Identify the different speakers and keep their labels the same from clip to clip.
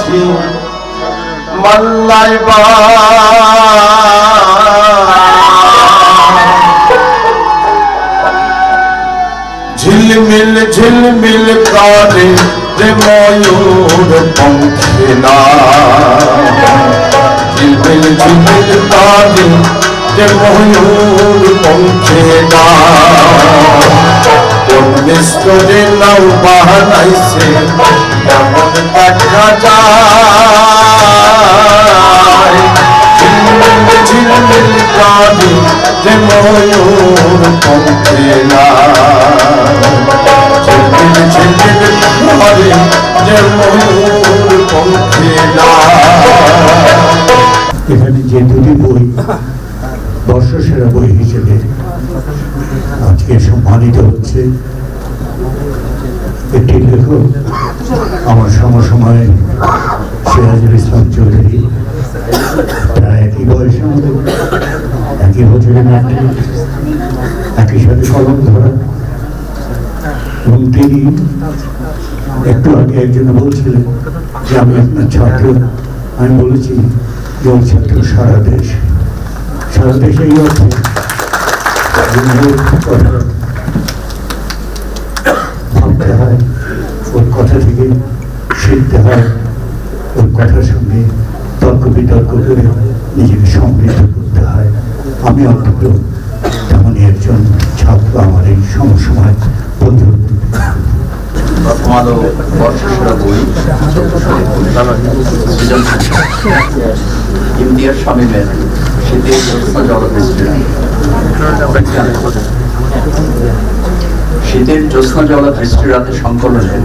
Speaker 1: মাঝি মাল্লাই ঝিলমিল ঝিলমিল করে যে ময়ূর পঙ্খে না। ঝিলমিল ঝিলমিল করে যে ময়ূর পঙ্খে না। মিস্ত্রি নাও বাহানাইছে। এমন দেখা যায় যে ময়ূর করে যে ময়ূর পঙ্খে না
Speaker 2: এখানে যে দুটি বই, বর্ষসেরা বই হিসেবে আজকে সম্মানিত হচ্ছে। একটি লেখক আমার সমসময় সিরাজুল ইসলাম চৌধুরী প্রায় একই বয়সে আমাদের, একই বছরের ম্যাট্রিক একই সাথে কলম ধরা। এবং তিনি একটু আগে একজন বলছিলেন যে আমি আপনার ছাত্র, আমি বলেছি যে ওই ছাত্র সারা দেশ, সারা দেশে এই অর্থে ভাবতে হয়। ওর কথা থেকে শিখতে হয়। ওর কথার সঙ্গে তর্ক বিতর্ক করে নিজেকে সমৃদ্ধ করতে হয়। আমি অন্তত তেমনই একজন ছাত্র আমার এই সমসময় বন্ধু।
Speaker 3: প্রথম আলো বর্ষসেরা বই ইন্ডিয়ার শীতের জ্যোৎস্না জলা বৃষ্টির রাতে সংকলনে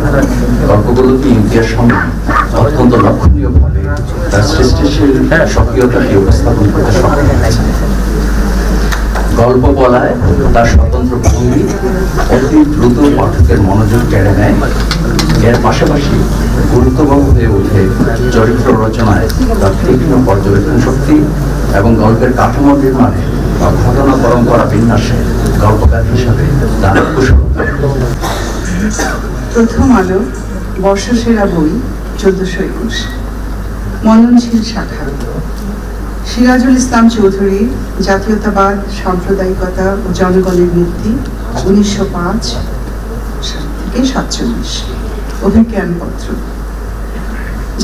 Speaker 3: গল্পগুলোকে ইন্ডিয়ার সঙ্গে? অত্যন্ত লক্ষণীয়ভাবে তার সৃষ্টিশীল সক্রিয়তাকে উপস্থাপন করতে সক্ষম গল্প বলায় তার স্বতন্ত্র ভঙ্গি অতি দ্রুত পাঠকের মনোযোগ কেড়ে নেয়। এর পাশাপাশি গুরুত্ববহ হয়ে ওঠে চরিত্র রচনায় তার তীক্ষ্ণ পর্যবেক্ষণ শক্তি এবং গল্পের কাঠামো নির্মাণে ঘটনা পরম্পরা বিন্যাসে গল্পকার হিসাবে
Speaker 4: প্রথম আলো, বর্ষসেরা বই, চোদ্দশো একুশ। মননশীল শাখা সিরাজুল ইসলাম চৌধুরী, জাতীয়তাবাদ, সাম্প্রদায়িকতা ও জনগণের মুক্তি, উনিশশো পাঁচ থেকে সাতচল্লিশ। অভিজ্ঞানপত্র।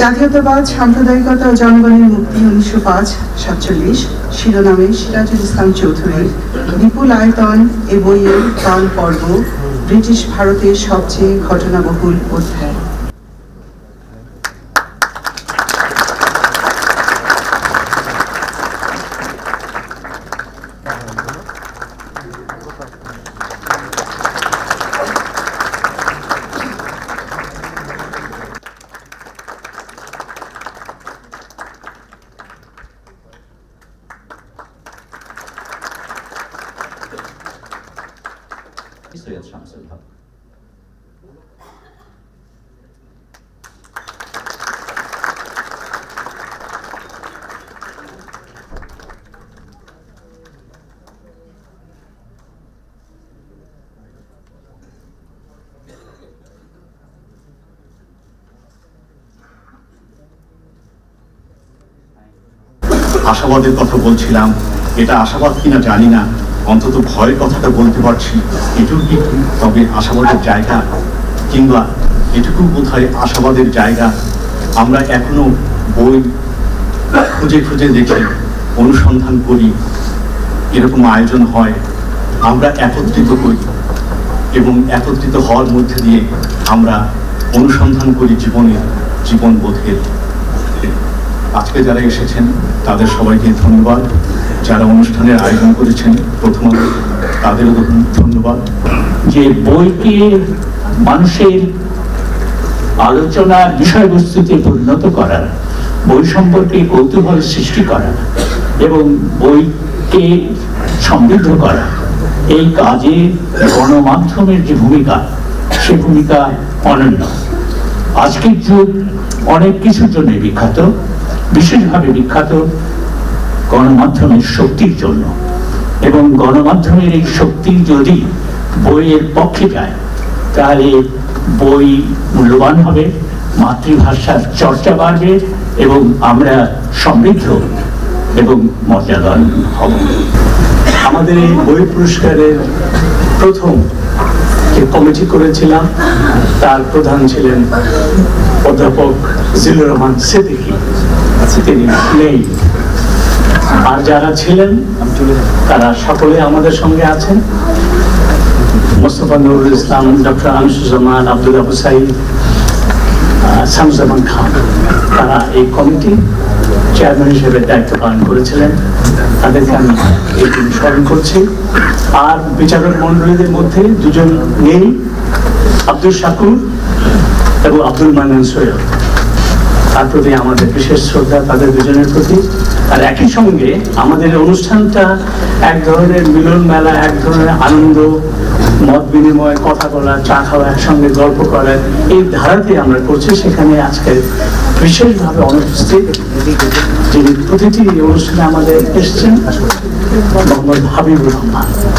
Speaker 4: জাতীয়তাবাদ, সাম্প্রদায়িকতা ও জনগণের মুক্তি উনিশশো পাঁচ, সাতচল্লিশ, শিরোনামে সিরাজুল ইসলাম চৌধুরী বিপুল আয়তন এ বইয়ের কাল পর্ব ব্রিটিশ ভারতের সবচেয়ে ঘটনাবহুল অধ্যায়।
Speaker 3: সৈয়দ শামসুল হক
Speaker 5: আশাবাদের কথা বলছিলাম এটা আশাবাদ কিনা জানি না। অন্তত ভয়ের কথাটা বলতে পারছি এটুকু কি তবে আশাবাদের জায়গা কিংবা এটুকু বোধ হয় আশাবাদের জায়গা আমরা এখনও বই খুঁজে খুঁজে দেখি, অনুসন্ধান করি, এরকম আয়োজন হয়, আমরা একত্রিত করি এবং একত্রিত হওয়ার মধ্যে দিয়ে আমরা অনুসন্ধান করি জীবনের জীবনবোধের। আজকে যারা এসেছেন, তাদের সবাইকে ধন্যবাদ। যারা অনুষ্ঠানের আয়োজন করেছেন, প্রথমত তাদেরও ধন্যবাদ।
Speaker 6: যে বইকে মানুষের আলোচনার বিষয়বস্তুতে পরিণত করার বই সম্পর্কে কৌতূহল সৃষ্টি করা এবং বইকে সমৃদ্ধ করা, এই কাজে গণমাধ্যমের যে ভূমিকা, সে ভূমিকা অনন্য। আজকের যুগ অনেক কিছুর জন্য বিখ্যাত, বিশেষভাবে বিখ্যাত গণমাধ্যমের শক্তির জন্য। এবং গণমাধ্যমের এই শক্তি যদি বইয়ের পক্ষে যায়, তাহলে বই মূল্যবান হবে, মাতৃভাষার চর্চা বাড়বে এবং আমরা সমৃদ্ধ এবং মর্যাদান হব।
Speaker 7: আমাদের এই বই পুরস্কারের প্রথম যে কমিটি করেছিলাম, তার প্রধান ছিলেন অধ্যাপক জিলুর রহমান সিদ্দিকী তিনি নেই। আর যারা ছিলেন তারা সকলে আমাদের সঙ্গে আছেন। মোস্তফা নুরুল ইসলাম ডক্টর আনিসুজ্জামান আব্দুল আবু সাইদ আহ, শামসুজ্জামান খান তারা এই কমিটি চেয়ারম্যান হিসেবে দায়িত্ব পালন করেছিলেন। তাদেরকে আমি এই দিন স্মরণ করছি। আর বিচারক মন্ডলীদের মধ্যে দুজন নেই আব্দুল শাকুর এবং আব্দুল মান্নান সৈয়দ। তার প্রতি আমাদের বিশেষ শ্রদ্ধা, তাদের দুজনের প্রতি। আর একই সঙ্গে আমাদের অনুষ্ঠানটা এক ধরনের মিলন মেলা, এক ধরনের আনন্দ, মত বিনিময়, কথা বলা, চা খাওয়া, একসঙ্গে গল্প করা, এই ধারাতে আমরা করছি। সেখানে আজকে বিশেষভাবে অনুপস্থিত যিনি প্রতিটি অনুষ্ঠানে আমাদের এসছেন, মোহাম্মদ হাবিবুর রহমান।